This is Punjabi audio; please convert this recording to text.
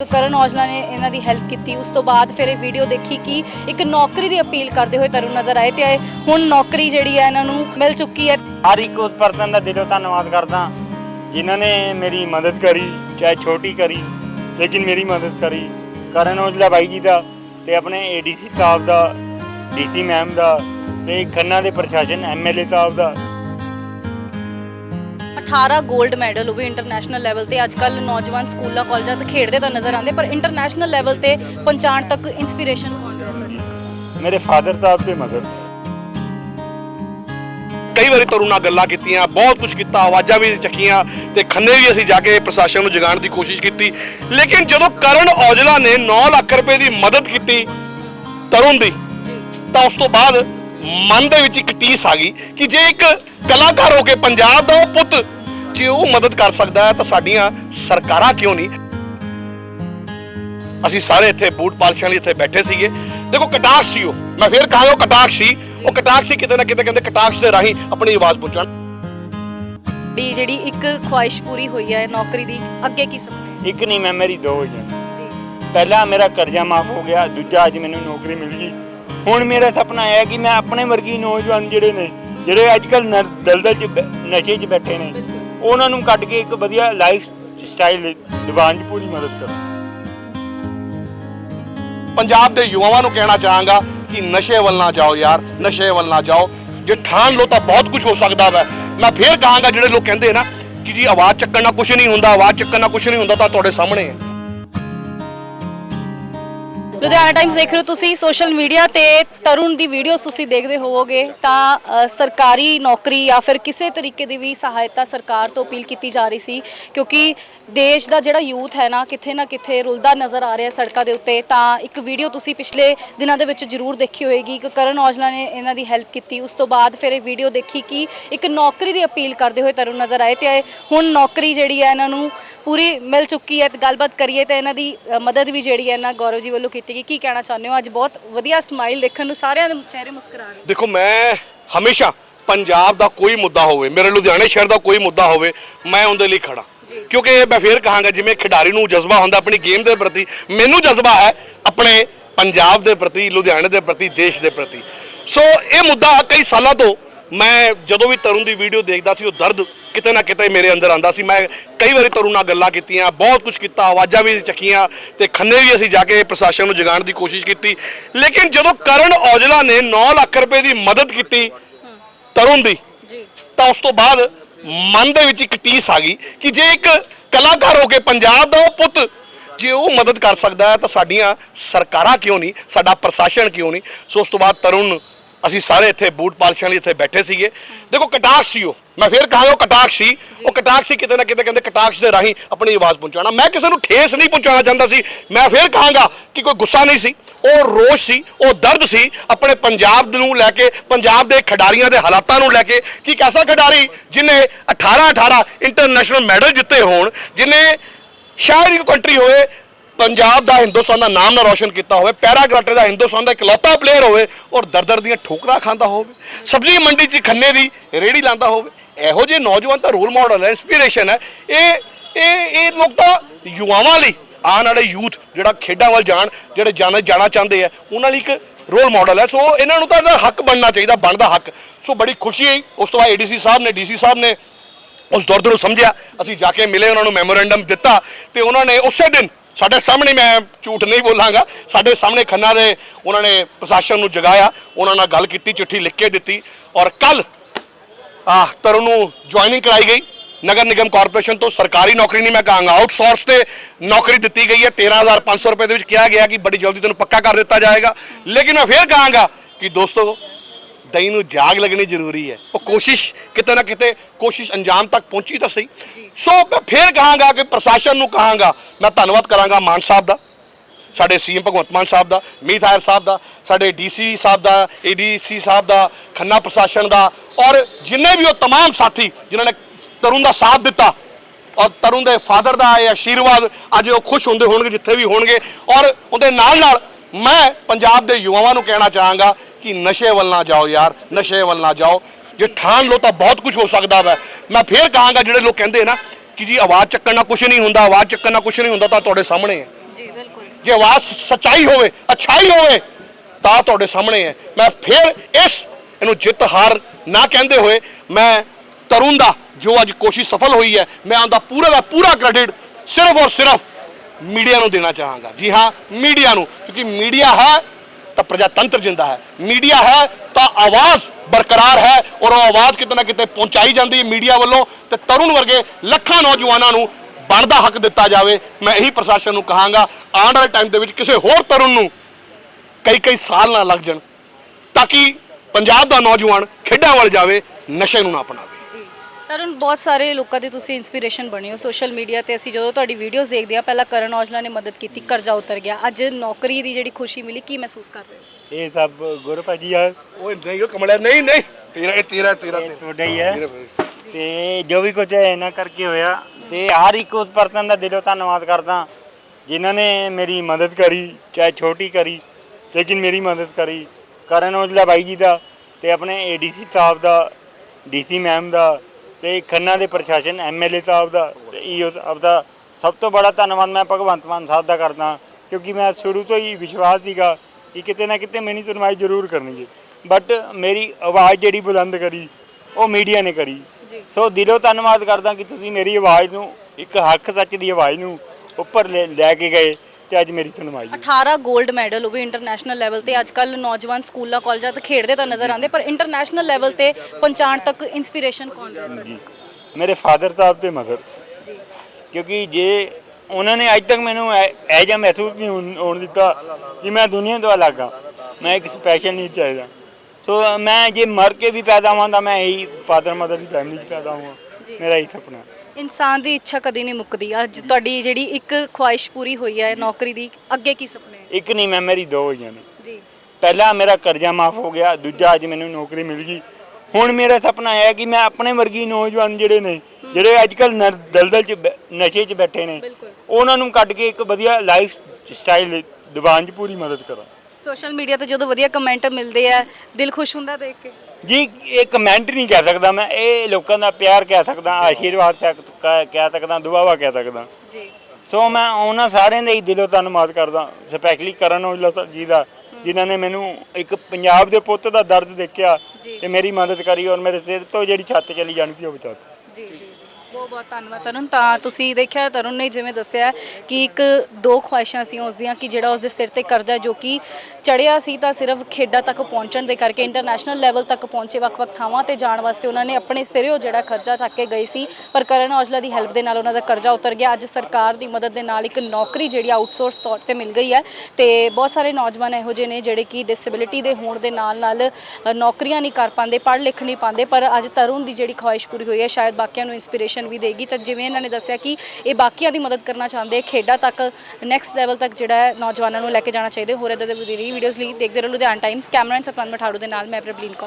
ਕਰਨ ਔਜਲਾ ਨੇ ਇਹਨਾਂ ਦੀ ਹੈਲਪ ਕੀਤੀ। ਉਸ ਤੋਂ ਬਾਅਦ ਫਿਰ ਇਹ ਵੀਡੀਓ ਦੇਖੀ ਕਿ ਇੱਕ ਨੌਕਰੀ ਦੀ ਅਪੀਲ ਕਰਦੇ ਹੋਏ ਤਰੁਣ ਨਜ਼ਰ ਆਏ ਤੇ ਹੁਣ ਨੌਕਰੀ ਜਿਹੜੀ ਹੈ ਇਹਨਾਂ ਨੂੰ ਮਿਲ ਚੁੱਕੀ ਹੈ। ਹਰ ਇੱਕ ਉਸ ਪਰਸਨ ਦਾ ਦਿਲੋਂ ਧੰਨਵਾਦ ਕਰਦਾ, ਜਿਨ੍ਹਾਂ ਨੇ ਮੇਰੀ ਮਦਦ ਕਰੀ, ਚਾਹੇ ਛੋਟੀ ਕਰੀ, ਲੇਕਿਨ ਮੇਰੀ ਮਦਦ ਕਰੀ। ਕਰਨ ਔਜਲਾ ਬਾਈ ਜੀ ਦਾ ਤੇ ਆਪਣੇ ਏਡੀਸੀ ਸਾਹਿਬ ਦਾ ਡੀਸੀ ਮੈਮ ਦਾ ਤੇ ਖੰਨਾ ਦੇ ਪ੍ਰਸ਼ਾਸਨ ਐਮਐਲਏ ਸਾਹਿਬ ਦਾ। 18 골ਡ ਮੈਡਲ ਹੋਵੇ ਇੰਟਰਨੈਸ਼ਨਲ ਲੈਵਲ ਤੇ ਅੱਜ ਕੱਲ ਨੌਜਵਾਨ ਸਕੂਲਾਂ ਕਾਲਜਾਂ ਤੇ ਖੇਡਦੇ ਤਾਂ ਨਜ਼ਰ ਆਉਂਦੇ, ਪਰ ਇੰਟਰਨੈਸ਼ਨਲ ਲੈਵਲ ਤੇ ਪਹੁੰਚਾਉਣ ਤੱਕ ਇਨਸਪੀਰੇਸ਼ਨ ਕੌਣ ਰਿਹਾ ਮੇਰੇ ਫਾਦਰ ਸਾਹਿਬ ਤੇ ਮਦਰ ਕਈ ਵਾਰੀ ਤਰੁਣ ਨਾਲ ਗੱਲਾਂ ਕੀਤੀਆਂ, ਬਹੁਤ ਕੁਝ ਕੀਤਾ, ਆਵਾਜ਼ਾਂ ਵੀ ਚੱਕੀਆਂ ਤੇ ਖੰਨੇ ਵੀ ਅਸੀਂ ਜਾ ਕੇ ਪ੍ਰਸ਼ਾਸਨ ਨੂੰ ਜਗਾਉਣ ਦੀ ਕੋਸ਼ਿਸ਼ ਕੀਤੀ। ਲੇਕਿਨ ਜਦੋਂ ਕਰਨ ਔਜਲਾ ਨੇ 9 ਲੱਖ ਰੁਪਏ ਦੀ ਮਦਦ ਕੀਤੀ ਤਰੁਣ ਦੀ, ਤਾਂ ਉਸ ਤੋਂ ਬਾਅਦ ਮਨ ਦੇ ਵਿੱਚ ਇੱਕ ਟੀਸ ਆ ਗਈ ਕਿ ਜੇ ਇੱਕ ਕਲਾਕਾਰ ਹੋ ਕੇ ਪੰਜਾਬ ਦਾ ਉਹ ਪੁੱਤ ਜੇ ਉਹ ਮਦਦ ਕਰ ਸਕਦਾ ਹੈ ਤਾਂ ਸਾਡੀਆਂ ਸਰਕਾਰਾਂ ਕਿਉਂ ਨਹੀਂ? ਅਸੀਂ ਸਾਰੇ ਇੱਥੇ ਬੂਟ ਪਾਲਸ਼ਾਂ ਲਈ ਇੱਥੇ ਬੈਠੇ ਸੀਗੇ। ਦੇਖੋ ਕਟਾਕਸ਼ ਸੀ ਉਹ। ਮੈਂ ਫੇਰ ਕਹਾਂ ਉਹ ਕਟਾਕਸ਼ ਸੀ। ਉਹ ਕਟਾਕਸ਼ ਸੀ ਕਿਤੇ ਨਾ ਕਿਤੇ ਕਹਿੰਦੇ ਕਟਾਕਸ਼ ਦੇ ਰਾਹੀਂ ਆਪਣੀ ਆਵਾਜ਼ ਪਹੁੰਚਾਉਣ ਦੀ ਜਿਹੜੀ ਇੱਕ ਖੁਆਇਸ਼ ਪੂਰੀ ਹੋਈ ਹੈ ਨੌਕਰੀ ਦੀ ਅੱਗੇ ਕੀ ਸੁਪਨੇ ਇੱਕ ਨਹੀਂ ਮੈਂ ਮੇਰੀ ਦੋ ਹੋਈਆਂ ਜੀ। ਪਹਿਲਾ ਮੇਰਾ ਕਰਜ਼ਾ ਮਾਫ ਹੋ ਗਿਆ ਦੂਜਾ ਅੱਜ ਮੈਨੂੰ ਨੌਕਰੀ ਮਿਲ ਗਈ। ਹੁਣ ਮੇਰਾ ਸੁਪਨਾ ਹੈ ਕਿ ਮੈਂ ਆਪਣੇ ਵਰਗੀ ਨੌਜਵਾਨ ਜਿਹੜੇ ਨੇ ਜਿਹੜੇ ਅੱਜ ਕੱਲ ਦਲਦਲ ਚ ਨਸ਼ੇ 'ਚ ਬੈਠੇ ਨੇ ਉਹਨਾਂ ਨੂੰ ਕੱਢ ਕੇ ਇੱਕ ਵਧੀਆ ਲਾਈਫ ਸਟਾਈਲ ਦਿਵਾਉਣ 'ਚ ਪੂਰੀ ਮਦਦ ਕਰੋ। ਪੰਜਾਬ ਦੇ ਯੁਵਾਵਾਂ ਨੂੰ ਕਹਿਣਾ ਚਾਹਾਂਗਾ ਕਿ ਨਸ਼ੇ ਵੱਲ ਨਾ ਜਾਓ ਯਾਰ, ਨਸ਼ੇ ਵੱਲ ਨਾ ਜਾਓ। ਜੇ ਠਾਣ ਲੋ ਤਾਂ ਬਹੁਤ ਕੁਝ ਹੋ ਸਕਦਾ ਵੈ। ਮੈਂ ਫੇਰ ਕਹਾਂਗਾ ਜਿਹੜੇ ਲੋਕ ਕਹਿੰਦੇ ਨਾ ਕਿ ਜੀ ਆਵਾਜ਼ ਚੱਕਣ ਨਾਲ ਕੁਝ ਨਹੀਂ ਹੁੰਦਾ, ਆਵਾਜ਼ ਚੱਕਣ ਨਾਲ ਕੁਝ ਨਹੀਂ ਹੁੰਦਾ ਤਾਂ ਤੁਹਾਡੇ ਸਾਹਮਣੇ ਹੈ। ਲੁਧਿਆਣਾ ਟਾਈਮਸ ਦੇਖ ਰਹੇ ਹੋ ਤੁਸੀਂ ਸੋਸ਼ਲ ਮੀਡੀਆ ਤੇ ਤਰੁਣ ਦੀ ਵੀਡੀਓਜ਼ ਤੁਸੀਂ ਦੇਖਦੇ ਹੋਵੋਗੇ ਤਾਂ ਅ, ਸਰਕਾਰੀ ਨੌਕਰੀ ਜਾਂ ਫਿਰ ਕਿਸੇ ਤਰੀਕੇ ਦੀ ਵੀ ਸਹਾਇਤਾ ਸਰਕਾਰ ਤੋਂ ਅਪੀਲ ਕੀਤੀ ਜਾ ਰਹੀ ਸੀ ਕਿਉਂਕਿ ਦੇਸ਼ ਦਾ ਜਿਹੜਾ ਯੂਥ ਹੈ ਨਾ ਕਿਥੇ ਨਾ ਕਿਥੇ ਰੁਲਦਾ ਨਜ਼ਰ ਆ ਰਿਹਾ ਸੜਕਾਂ ਦੇ ਉੱਤੇ ਤਾਂ ਇੱਕ ਵੀਡੀਓ ਤੁਸੀਂ ਪਿਛਲੇ ਦਿਨਾਂ ਦੇ ਵਿੱਚ ਜ਼ਰੂਰ ਦੇਖੀ ਹੋਏਗੀ ਕਿ ਕਰਨ ਔਜਲਾ ਨੇ ਇਹਨਾਂ ਦੀ ਹੈਲਪ ਕੀਤੀ। ਉਸ ਤੋਂ ਬਾਅਦ ਫਿਰ ਇਹ ਵੀਡੀਓ ਦੇਖੀ ਕਿ ਇੱਕ ਨੌਕਰੀ ਦੀ ਅਪੀਲ ਕਰਦੇ ਹੋਏ ਤਰੁਣ ਨਜ਼ਰ ਆਏ ਤੇ ਹੁਣ ਨੌਕਰੀ ਜਿਹੜੀ ਹੈ ਇਹਨਾਂ ਨੂੰ ਪੂਰੀ ਮਿਲ ਚੁੱਕੀ ਹੈ ਤੇ ਗੱਲਬਾਤ ਕਰੀਏ ਤੇ ਇਹਨਾਂ ਦੀ ਅ, ਮਦਦ ਵੀ ਜਿਹੜੀ ਹੈ ਨਾ ਗੌਰਵ ਜੀ ਵੱਲੋਂ ਕੀਤੀ ਗਈ। ਕੀ ਕਹਿਣਾ ਚਾਹੁੰਦੇ ਹੋ? ਅੱਜ ਬਹੁਤ ਵਧੀਆ ਸਮਾਈਲ ਦੇਖਣ ਨੂੰ ਸਾਰਿਆਂ ਦੇ ਚਿਹਰੇ ਮੁਸਕਰਾ ਰਹੇ ਦੇਖੋ ਮੈਂ ਹਮੇਸ਼ਾ ਪੰਜਾਬ ਦਾ ਕੋਈ ਮੁੱਦਾ ਹੋਵੇ ਮੇਰੇ ਲੁਧਿਆਣੇ ਸ਼ਹਿਰ ਦਾ ਕੋਈ ਮੁੱਦਾ ਹੋਵੇ ਮੈਂ ਉਹਦੇ ਲਈ ਖੜਾ। ਕਿਉਂਕਿ ਮੈਂ ਫੇਰ ਕਹਾਂਗਾ ਜਿਵੇਂ ਖਿਡਾਰੀ ਨੂੰ ਜਜ਼ਬਾ ਹੁੰਦਾ ਆਪਣੀ ਗੇਮ ਦੇ ਪ੍ਰਤੀ ਮੈਨੂੰ ਜਜ਼ਬਾ ਹੈ ਆਪਣੇ ਪੰਜਾਬ ਦੇ ਪ੍ਰਤੀ ਲੁਧਿਆਣੇ ਦੇ ਪ੍ਰਤੀ ਦੇਸ਼ ਦੇ ਪ੍ਰਤੀ। ਸੋ ਇਹ ਮੁੱਦਾ ਕਈ ਸਾਲਾਂ ਤੋਂ ਮੈਂ ਜਦੋਂ ਵੀ ਤਰੁਣ ਦੀ ਵੀਡੀਓ ਦੇਖਦਾ ਸੀ ਉਹ ਦਰਦ ਕਿਤੇ ਨਾ ਕਿਤੇ ਮੇਰੇ ਅੰਦਰ ਆਂਦਾ ਸੀ। ਮੈਂ ਕਈ ਵਾਰੀ ਤਰੁਣ ਨਾਲ ਗੱਲਾਂ ਕੀਤੀਆਂ ਬਹੁਤ ਕੁਝ ਕੀਤਾ ਆਵਾਜ਼ਾਂ ਵੀ ਚੱਕੀਆਂ ਤੇ ਖੰਨੇ ਵੀ ਅਸੀਂ ਜਾ ਕੇ ਪ੍ਰਸ਼ਾਸਨ ਨੂੰ ਜਗਾਉਣ ਦੀ ਕੋਸ਼ਿਸ਼ ਕੀਤੀ। ਲੇਕਿਨ ਜਦੋਂ ਕਰਨ ਔਜਲਾ ਨੇ 9 ਲੱਖ ਰੁਪਏ ਦੀ ਮਦਦ ਕੀਤੀ ਤਰੁਣ ਦੀ ਜੀ। ਤਾਂ ਉਸ ਤੋਂ ਬਾਅਦ ਮਨ ਦੇ ਵਿੱਚ ਇੱਕ ਟੀਸ ਆ ਗਈ ਕਿ ਜੇ ਇੱਕ ਕਲਾਕਾਰ ਹੋ ਕੇ ਪੰਜਾਬ ਦਾ ਉਹ ਪੁੱਤ ਜੇ ਉਹ ਮਦਦ ਕਰ ਸਕਦਾ ਹੈ ਤਾਂ ਸਾਡੀਆਂ ਸਰਕਾਰਾਂ ਕਿਉਂ ਨਹੀਂ ਸਾਡਾ ਪ੍ਰਸ਼ਾਸਨ ਕਿਉਂ ਨਹੀਂ? ਸੋ ਉਸ ਤੋਂ ਬਾਅਦ ਤਰੁਣ ਅਸੀਂ ਸਾਰੇ ਇੱਥੇ ਬੂਟ ਪਾਲਸ਼ਾਂ ਲਈ ਇੱਥੇ ਬੈਠੇ ਸੀਗੇ। ਦੇਖੋ, ਕਟਾਕਸ਼ ਸੀ ਉਹ। ਮੈਂ ਫੇਰ ਕਹਾਂਗਾ ਉਹ ਕਟਾਕਸ਼। ਸੀ ਉਹ ਕਟਾਕਸ਼ ਸੀ ਕਿਤੇ ਨਾ ਕਿਤੇ ਕਹਿੰਦੇ ਕਟਾਕਸ਼ ਦੇ ਰਾਹੀਂ ਆਪਣੀ ਆਵਾਜ਼ ਪਹੁੰਚਾਉਣਾ। ਮੈਂ ਕਿਸੇ ਨੂੰ ਠੇਸ ਨਹੀਂ ਪਹੁੰਚਾਉਣਾ ਚਾਹੁੰਦਾ ਸੀ। ਮੈਂ ਫੇਰ ਕਹਾਂਗਾ ਕਿ ਕੋਈ ਗੁੱਸਾ ਨਹੀਂ ਸੀ। ਉਹ ਰੋਸ਼ ਸੀ, ਉਹ ਦਰਦ ਸੀ। ਆਪਣੇ ਪੰਜਾਬ ਨੂੰ ਲੈ ਕੇ, ਪੰਜਾਬ ਦੇ ਖਿਡਾਰੀਆਂ ਦੇ ਹਾਲਾਤਾਂ ਨੂੰ ਲੈ ਕੇ ਕਿ ਇੱਕ ਐਸਾ ਖਿਡਾਰੀ ਜਿਨੇ 18 18 ਇੰਟਰਨੈਸ਼ਨਲ ਮੈਡਲ ਜਿੱਤੇ ਹੋਣ, ਜਿਨੇ ਸ਼ਾਇਦ ਹੀ ਕੰਟਰੀ ਹੋਵੇ ਪੰਜਾਬ ਦਾ ਹਿੰਦੁਸਤਾਨ ਦਾ ਨਾਮ ਨਾ ਰੋਸ਼ਨ ਕੀਤਾ ਹੋਵੇ ਪੈਰਾਗ੍ਰਾਫਟਰ ਦਾ ਹਿੰਦੁਸਤਾਨ ਦਾ ਇਕਲੌਤਾ ਪਲੇਅਰ ਹੋਵੇ ਔਰ ਦਰ-ਦਰ ਦੀਆਂ ਠੋਕਰਾਂ ਖਾਂਦਾ ਹੋਵੇ, ਸਬਜ਼ੀ ਮੰਡੀ 'ਚ ਖੰਨੇ ਦੀ ਰੇੜੀ ਲਾਂਦਾ ਹੋਵੇ, ਇਹੋ ਜਿਹੇ ਨੌਜਵਾਨ ਤਾਂ ਰੋਲ ਮਾਡਲ ਹੈ ਇਨਸਪੀਰੇਸ਼ਨ ਹੈ। ਇਹ ਇਹ ਇਹ ਲੋਕ ਤਾਂ ਯੁਵਾਵਾਂ ਲਈ ਆਉਣ ਵਾਲੇ ਯੂਥ ਜਿਹੜਾ ਖੇਡਾਂ ਵੱਲ ਜਾਣ, ਜਿਹੜੇ ਜਾਣਾ ਜਾਣਾ ਚਾਹੁੰਦੇ ਆ, ਉਹਨਾਂ ਲਈ ਇੱਕ ਰੋਲ ਮਾਡਲ ਹੈ। ਸੋ ਇਹਨਾਂ ਨੂੰ ਤਾਂ ਇਹਦਾ ਹੱਕ ਬਣਨਾ ਚਾਹੀਦਾ, ਬਣਦਾ ਹੱਕ। ਸੋ ਬੜੀ ਖੁਸ਼ੀ ਹੋਈ। ਉਸ ਤੋਂ ਬਾਅਦ ਏਡੀਸੀ ਸਾਹਿਬ ਨੇ ਡੀਸੀ ਸਾਹਿਬ ਨੇ ਉਸ ਦਰਦ ਨੂੰ ਸਮਝਿਆ। ਅਸੀਂ ਜਾ ਕੇ ਮਿਲੇ, ਉਹਨਾਂ ਨੂੰ ਮੈਮੋਰੈਂਡਮ ਦਿੱਤਾ ਤੇ ਉਹਨਾਂ ਨੇ ਉਸੇ ਦਿਨ ਸਾਡੇ ਸਾਹਮਣੇ ਮੈਂ ਝੂਠ ਨਹੀਂ ਬੋਲਾਂਗਾ। ਸਾਡੇ ਸਾਹਮਣੇ ਖੰਨਾ ਦੇ ਉਹਨਾਂ ਨੇ ਪ੍ਰਸ਼ਾਸਨ ਨੂੰ ਜਗਾਇਆ, ਉਹਨਾਂ ਨਾਲ ਗੱਲ ਕੀਤੀ, ਚਿੱਠੀ ਲਿਖ ਕੇ ਦਿੱਤੀ ਔਰ ਕੱਲ ਆਹ, ਤਰੁਣ ਨੂੰ ਜੁਆਇਨਿੰਗ ਕਰਾਈ ਗਈ। ਨਗਰ ਨਿਗਮ ਕਾਰਪੋਰੇਸ਼ਨ ਤੋਂ ਸਰਕਾਰੀ ਨੌਕਰੀ ਨਹੀਂ ਮੈਂ ਕਹਾਂਗਾ। ਆਊਟਸੋਰਸ ਤੇ ਨੌਕਰੀ ਦਿੱਤੀ ਗਈ ਹੈ। 13500 ਰੁਪਏ ਦੇ ਵਿੱਚ ਕਿਹਾ ਗਿਆ ਕਿ ਬੜੀ ਜਲਦੀ ਤੈਨੂੰ ਪੱਕਾ ਕਰ ਦਿੱਤਾ ਜਾਏਗਾ। ਲੇਕਿਨ ਮੈਂ ਫੇਰ ਕਹਾਂਗਾ ਕਿ ਦੋਸਤੋ ਦਹੀਂ ਨੂੰ ਜਾਗ ਲੱਗਣੀ ਜ਼ਰੂਰੀ ਹੈ ਉਹ ਕੋਸ਼ਿਸ਼ ਕਿਤੇ ਨਾ ਕਿਤੇ ਕੋਸ਼ਿਸ਼ ਅੰਜਾਮ ਤੱਕ ਪਹੁੰਚੀ ਤਾਂ ਸਹੀ ਸੋ ਮੈਂ ਫੇਰ ਕਹਾਂਗਾ ਕਿ ਪ੍ਰਸ਼ਾਸਨ ਨੂੰ ਕਹਾਂਗਾ ਮੈਂ ਧੰਨਵਾਦ ਕਰਾਂਗਾ ਮਾਨ ਸਾਹਿਬ ਦਾ ਸਾਡੇ ਸੀਐਮ ਭਗਵੰਤ ਮਾਨ ਸਾਹਿਬ ਦਾ ਮੀਤ ਹਾਇਰ ਸਾਹਿਬ ਦਾ ਸਾਡੇ ਡੀਸੀ ਸਾਹਿਬ ਦਾ ਏਡੀਸੀ ਸਾਹਿਬ ਦਾ ਖੰਨਾ ਪ੍ਰਸ਼ਾਸਨ ਦਾ ਔਰ ਜਿੰਨੇ ਵੀ ਉਹ तमाम ਸਾਥੀ ਜਿਨ੍ਹਾਂ ਨੇ ਤਰੁਣ ਦਾ ਸਾਥ ਦਿੱਤਾ ਔਰ ਤਰੁਣ ਦੇ ਫਾਦਰ ਦਾ ਇਹ ਆਸ਼ੀਰਵਾਦ ਅੱਜ ਉਹ ਖੁਸ਼ ਹੁੰਦੇ ਹੋਣਗੇ ਜਿੱਥੇ ਵੀ ਹੋਣਗੇ ਔਰ ਉਹਦੇ ਨਾਲ ਨਾਲ ਮੈਂ ਪੰਜਾਬ ਦੇ ਯੁਵਾਵਾਂ ਨੂੰ ਕਹਿਣਾ ਚਾਹਾਂਗਾ ਕਿ ਨਸ਼ੇ ਵੱਲ ਨਾ ਜਾਓ ਯਾਰ ਨਸ਼ੇ ਵੱਲ ਨਾ ਜਾਓ। ਜੇ ਠਾਣ ਲੋ ਤਾਂ ਬਹੁਤ ਕੁਝ ਹੋ ਸਕਦਾ ਵੈ। ਮੈਂ ਫੇਰ ਕਹਾਂਗਾ ਜਿਹੜੇ ਲੋਕ ਕਹਿੰਦੇ ਨਾ ਕਿ ਜੀ ਆਵਾਜ਼ ਚੱਕਣ ਨਾਲ ਕੁਝ ਨਹੀਂ ਹੁੰਦਾ ਆਵਾਜ਼ ਚੱਕਣ ਨਾਲ ਕੁਝ ਨਹੀਂ ਹੁੰਦਾ ਤਾਂ ਤੁਹਾਡੇ ਸਾਹਮਣੇ ਹੈ। ਜੇ ਆਵਾਜ਼ ਸਚਾਈ ਹੋਵੇ ਅਛਾਈ ਹੋਵੇ ਤਾਂ ਤੁਹਾਡੇ ਸਾਹਮਣੇ ਹੈ। ਮੈਂ ਫਿਰ ਇਸ ਇਹਨੂੰ ਜਿੱਤ ਹਾਰ ਨਾ ਕਹਿੰਦੇ ਹੋਏ ਮੈਂ ਤਰੁਣ ਦਾ ਜੋ ਅੱਜ ਕੋਸ਼ਿਸ਼ ਸਫਲ ਹੋਈ ਹੈ ਮੈਂ ਆਂਦਾ ਪੂਰਾ ਦਾ ਪੂਰਾ ਕ੍ਰੈਡਿਟ ਸਿਰਫ ਔਰ ਸਿਰਫ ਮੀਡੀਆ ਨੂੰ ਦੇਣਾ ਚਾਹਾਂਗਾ। ਜੀ ਹਾਂ ਮੀਡੀਆ ਨੂੰ ਕਿਉਂਕਿ ਮੀਡੀਆ ਹੈ ਤਾਂ ਪ੍ਰਜਾਤੰਤਰ ਜਿੰਦਾ ਹੈ। ਮੀਡੀਆ ਹੈ ਤਾਂ ਆਵਾਜ਼ ਬਰਕਰਾਰ ਹੈ ਔਰ ਉਹ ਆਵਾਜ਼ ਕਿਤੇ ਨਾ ਕਿਤੇ ਪਹੁੰਚਾਈ ਜਾਂਦੀ ਹੈ ਮੀਡੀਆ ਵੱਲੋਂ ਤੇ ਤਰੁਣ ਵਰਗੇ ਲੱਖਾਂ ਨੌਜਵਾਨਾਂ ਨੂੰ ਬਣਦਾ ਹੱਕ ਦਿੱਤਾ ਜਾਵੇ। ਮੈਂ ਇਹੀ ਪ੍ਰਸ਼ਾਸਨ ਨੂੰ ਕਹਾਂਗਾ, ਆਉਣ ਵਾਲੇ ਟਾਈਮ ਦੇ ਵਿੱਚ ਕਿਸੇ ਹੋਰ ਤਰੁਣ ਨੂੰ ਕਈ ਕਈ ਸਾਲ ਨਾ ਲੱਗ ਜਾਣ, ਤਾਂ ਕਿ ਪੰਜਾਬ ਦਾ ਨੌਜਵਾਨ ਖੇਡਾਂ ਵੱਲ ਜਾਵੇ, ਨਸ਼ੇ ਨੂੰ ਨਾ ਅਪਣਾਵੇ। ਤਰੁਣ ਬਹੁਤ ਸਾਰੇ ਲੋਕਾਂ ਦੀ ਤੁਸੀਂ ਇਨਸਪੀਰੇਸ਼ਨ ਬਣੇ ਹੋ ਸੋਸ਼ਲ ਮੀਡੀਆ ਤੇ। ਅਸੀਂ ਜਦੋਂ ਤੁਹਾਡੀ ਵੀਡੀਓਜ਼ ਦੇਖਦੇ ਆ ਪਹਿਲਾਂ ਕਰਨ ਔਜਲਾ ਨੇ ਮਦਦ ਕੀਤੀ ਕਰਜ਼ਾ ਉਤਰ ਗਿਆ। ਅੱਜ ਨੌਕਰੀ ਦੀ ਜਿਹੜੀ ਖੁਸ਼ੀ ਮਿਲੀ ਕੀ ਮਹਿਸੂਸ ਕਰ ਰਹੇ ਹੋ? ਇਹ ਸਭ ਗੁਰੂ ਭਾਜੀ ਆ। ਓਏ ਨਹੀਂ ਉਹ ਕਮਲਿਆ ਨਹੀਂ ਨਹੀਂ। ਤੇਰਾ ਇਹ ਤੇਰਾ ਤੇਰਾ ਤੁਹਾਡਾ ਹੀ ਹੈ ਤੇ ਜੋ ਵੀ ਕੁਝ ਇਹਨਾਂ ਕਰਕੇ ਹੋਇਆ ਤੇ ਹਰ ਇੱਕ ਉਸ ਪਰਸਨ ਦਾ ਦਿਲੋਂ ਧੰਨਵਾਦ ਕਰਦਾ ਜਿਨ੍ਹਾਂ ਨੇ ਮੇਰੀ ਮਦਦ ਕਰੀ ਚਾਹੇ ਛੋਟੀ ਕਰੀ ਲੇਕਿਨ ਮੇਰੀ ਮਦਦ ਕਰੀ। ਕਰਨ ਔਜਲਾ ਬਾਈ ਜੀ ਦਾ ਤੇ ਆਪਣੇ ਏਡੀਸੀ ਸਾਹਿਬ ਦਾ ਡੀਸੀ ਮੈਮ ਦਾ ਤੇ ਖੰਨਾ ਦੇ ਪ੍ਰਸ਼ਾਸਨ ਐਮਐਲਏ ਸਾਹਿਬ ਦਾ ਤੇ ਈਓ ਸਾਹਿਬ ਦਾ ਸਭ ਤੋਂ ਬੜਾ ਧੰਨਵਾਦ ਮੈਂ ਭਗਵੰਤ ਮਾਨ ਸਾਹਿਬ ਦਾ ਕਰਦਾ ਕਿਉਂਕਿ ਮੈਂ ਸ਼ੁਰੂ ਤੋਂ ਹੀ ਵਿਸ਼ਵਾਸ ਸੀਗਾ ਕਿ ਕਿਤੇ ਨਾ ਕਿਤੇ ਮੇਰੀ ਸੁਣਵਾਈ ਜ਼ਰੂਰ ਕਰਨਗੇ। ਬਟ ਮੇਰੀ ਆਵਾਜ਼ ਜਿਹੜੀ ਬੁਲੰਦ ਕਰੀ ਉਹ ਮੀਡੀਆ ਨੇ ਕਰੀ। ਸੋ ਦਿਲੋਂ ਧੰਨਵਾਦ ਕਰਦਾ ਕਿ ਤੁਸੀਂ ਮੇਰੀ ਆਵਾਜ਼ ਨੂੰ ਇੱਕ ਹੱਕ ਸੱਚ ਦੀ ਆਵਾਜ਼ ਨੂੰ ਉੱਪਰ ਲੈ ਕੇ ਗਏ। ਤੇ ਅੱਜ ਮੇਰੀ ਸੁਣਵਾਈ ਹੋਈ। 18 골ਡ ਮੈਡਲ ਉਹ ਵੀ ਇੰਟਰਨੈਸ਼ਨਲ ਲੈਵਲ ਤੇ ਅੱਜ ਕੱਲ ਨੌਜਵਾਨ ਸਕੂਲਾਂ ਕਾਲਜਾਂ ਤੇ ਖੇਡਦੇ ਤਾਂ ਨਜ਼ਰ ਆਉਂਦੇ ਪਰ ਇੰਟਰਨੈਸ਼ਨਲ ਲੈਵਲ ਤੇ ਪਹੁੰਚਾਉਣ ਤੱਕ ਇਨਸਪੀਰੇਸ਼ਨ ਕੌਣ ਰਿਹਾ? ਜੀ ਮੇਰੇ ਫਾਦਰ ਸਾਹਿਬ ਤੇ ਮਦਰ ਜੀ। ਕਿਉਂਕਿ ਜੇ ਉਹਨਾਂ ਨੇ ਅੱਜ ਤੱਕ ਮੈਨੂੰ ਐ ਜਿਹਾ ਮਹਿਸੂਸ ਨਹੀਂ ਹੋਣ ਦਿੱਤਾ ਕਿ ਮੈਂ ਦੁਨੀਆ ਤੋਂ ਅਲੱਗ ਹਾਂ ਮੈਂ ਇੱਕ ਸਪੈਸ਼ਲ ਨਹੀਂ ਚਾਹੀਦਾ। ਸੋ ਮੈਂ ਜੇ ਮਰ ਕੇ ਵੀ ਪੈਦਾ ਹਾਂ ਤਾਂ ਮੈਂ ਇਹੀ ਫਾਦਰ ਮਦਰ ਦੀ ਫੈਮਿਲੀ 'ਚ ਪੈਦਾ ਹਾਂ ਮੇਰਾ ਇਹ ਸੁਪਨਾ। ਇਨਸਾਨ ਦੀ ਇੱਛਾ ਕਦੀ ਨਹੀਂ ਮੁੱਕਦੀ। ਅੱਜ ਤੁਹਾਡੀ ਜਿਹੜੀ ਇੱਕ ਖੁਆਇਸ਼ ਪੂਰੀ ਹੋਈ ਹੈ ਨੌਕਰੀ ਦੀ ਅੱਗੇ ਕੀ ਸੁਪਨੇ ਹੈ ਇੱਕ ਨਹੀਂ ਮੈਂ ਮੇਰੀ ਦੋ ਹੋਈਆਂ ਨੇ। ਜੀ। ਪਹਿਲਾ ਮੇਰਾ ਕਰਜ਼ਾ ਮਾਫ ਹੋ ਗਿਆ ਦੂਜਾ ਅੱਜ ਮੈਨੂੰ ਨੌਕਰੀ ਮਿਲ ਗਈ। ਹੁਣ ਮੇਰਾ ਸੁਪਨਾ ਹੈ ਕਿ ਮੈਂ ਆਪਣੇ ਵਰਗੀ ਨੌਜਵਾਨ ਜਿਹੜੇ ਨੇ ਜਿਹੜੇ ਅੱਜ ਕੱਲ ਦਲਦਲ ਚ ਨਸ਼ੇ 'ਚ ਬੈਠੇ ਨੇ। ਉਹਨਾਂ ਨੂੰ ਕੱਢ ਕੇ ਇੱਕ ਵਧੀਆ ਲਾਈਫ ਸਟਾਈਲ ਦਿਵਾਨ 'ਚ ਪੂਰੀ ਮਦਦ ਕਰਾਂ। ਸੋਸ਼ਲ ਮੀਡੀਆ ਤੇ ਜਦੋਂ ਵਧੀਆ ਕਮੈਂਟ ਮਿਲਦੇ ਆ ਦਿਲ ਖੁਸ਼ ਹੁੰਦਾ ਦੇਖ ਕੇ? ਜੀ ਇਹ ਕਮੈਂਟ ਨਹੀਂ ਕਹਿ ਸਕਦਾ ਮੈਂ ਇਹ ਲੋਕਾਂ ਦਾ ਪਿਆਰ ਕਹਿ ਸਕਦਾ ਆਸ਼ੀਰਵਾਦ ਤੱਕ ਕਹਿ ਸਕਦਾ ਦੁਆਵਾ ਕਹਿ ਸਕਦਾ। ਜੀ। ਸੋ ਮੈਂ ਉਹਨਾਂ ਸਾਰਿਆਂ ਦਾ ਹੀ ਦਿਲੋਂ ਧੰਨਵਾਦ ਕਰਦਾ ਸਪੈਸ਼ਲੀ ਕਰਨ ਔਜਲਾ ਸਾਹਿਬ ਜੀ ਦਾ ਜਿਨ੍ਹਾਂ ਨੇ ਮੈਨੂੰ ਇੱਕ ਪੰਜਾਬ ਦੇ ਪੁੱਤ ਦਾ ਦਰਦ ਦੇਖਿਆ। ਤੇ ਮੇਰੀ ਮਦਦ ਕਰੀ ਔਰ ਮੇਰੇ ਸਿਰ ਤੋਂ ਜਿਹੜੀ ਛੱਤ ਚਲੀ ਜਾਣੀ ਸੀ ਉਹ ਬਚਾਤੀ ਜੀ ਜੀ। ਬਹੁਤ ਬਹੁਤ ਧੰਨਵਾਦ ਤਰੁਣ। ਤਾਂ ਤੁਸੀਂ ਦੇਖਿਆ ਤਰੁਣ ਨੇ ਜਿਵੇਂ ਦੱਸਿਆ ਕਿ ਇੱਕ ਦੋ ਖੁਆਇਸ਼ਾਂ ਸੀ ਉਸ ਦੀਆਂ ਕਿ ਜਿਹੜਾ ਉਸ ਦੇ ਸਿਰ ਤੇ ਕਰਜ਼ਾ ਜੋ ਕਿ ਚੜਿਆ ਸੀ ਤਾਂ ਸਿਰਫ ਖੇਡਾਂ ਤੱਕ ਪਹੁੰਚਣ ਦੇ ਕਰਕੇ ਇੰਟਰਨੈਸ਼ਨਲ ਲੈਵਲ ਤੱਕ ਪਹੁੰਚੇ ਵੱਖ-ਵੱਖ ਥਾਵਾਂ ਤੇ ਜਾਣ ਵਾਸਤੇ ਉਹਨਾਂ ਨੇ ਆਪਣੇ ਸਿਰੇ ਉਹ ਜਿਹੜਾ ਕਰਜ਼ਾ ਚੱਕ ਕੇ ਗਏ ਸੀ। ਪਰ ਕਰਨ ਔਜਲਾ ਦੀ ਹੈਲਪ ਦੇ ਨਾਲ ਉਹਨਾਂ ਦਾ ਕਰਜ਼ਾ ਉਤਰ ਗਿਆ। ਅੱਜ ਸਰਕਾਰ ਦੀ ਮਦਦ ਦੇ ਨਾਲ ਇੱਕ ਨੌਕਰੀ ਜਿਹੜੀ ਆਊਟਸੋਰਸ ਤੌਰ ਤੇ ਮਿਲ ਗਈ ਹੈ ਤੇ ਬਹੁਤ ਸਾਰੇ ਨੌਜਵਾਨ ਇਹੋ ਜਿਹੇ ਨੇ ਜਿਹੜੇ ਕਿ ਡਿਸੇਬਿਲਿਟੀ ਦੇ ਹੋਣ ਦੇ ਨਾਲ ਨਾਲ ਨੌਕਰੀਆਂ ਨਹੀਂ ਕਰ ਪਾਉਂਦੇ ਪੜ੍ਹ ਲਿਖ ਨਹੀਂ ਪਾਉਂਦੇ। ਪਰ ਅੱਜ ਤਰੁਣ ਦੀ ਜਿਹੜੀ ਖੁਆਇਸ਼ ਪੂਰੀ ਹੋਈ ਹੈ, ਸ਼ਾਇਦ ਬਾਕੀਆਂ ਨੂੰ ਇਨਸਪੀਰੇਸ਼ਨ ਵੀ ਦੇਗੀ। ਤਾਂ ਜਿਵੇਂ ਇਹਨਾਂ ਨੇ ਦੱਸਿਆ ਕਿ ਇਹ ਬਾਕੀਆਂ ਦੀ ਮਦਦ ਕਰਨਾ ਚਾਹੁੰਦੇ ਖੇਡਾਂ ਤੱਕ ਨੈਕਸਟ ਲੈਵਲ ਤੱਕ ਜਿਹੜਾ ਹੈ ਨੌਜਵਾਨਾਂ ਨੂੰ ਲੈ ਕੇ ਜਾਣਾ ਚਾਹੀਦਾ ਹੋਰ ਇਦਾਂ ਦੇ ਵੀਡੀਓਜ਼ ਲਈ ਦੇਖਦੇ ਰਹੋ ਲੁਧਿਆਣਾ ਟਾਈਮਸ ਕੈਮਰਾਮੈਨ ਸਤਵੰਤ ਮਠਾੜੂ ਦੇ ਨਾਲ, ਮੈਂ ਪ੍ਰਬਲੀਨ ਕੌਰ।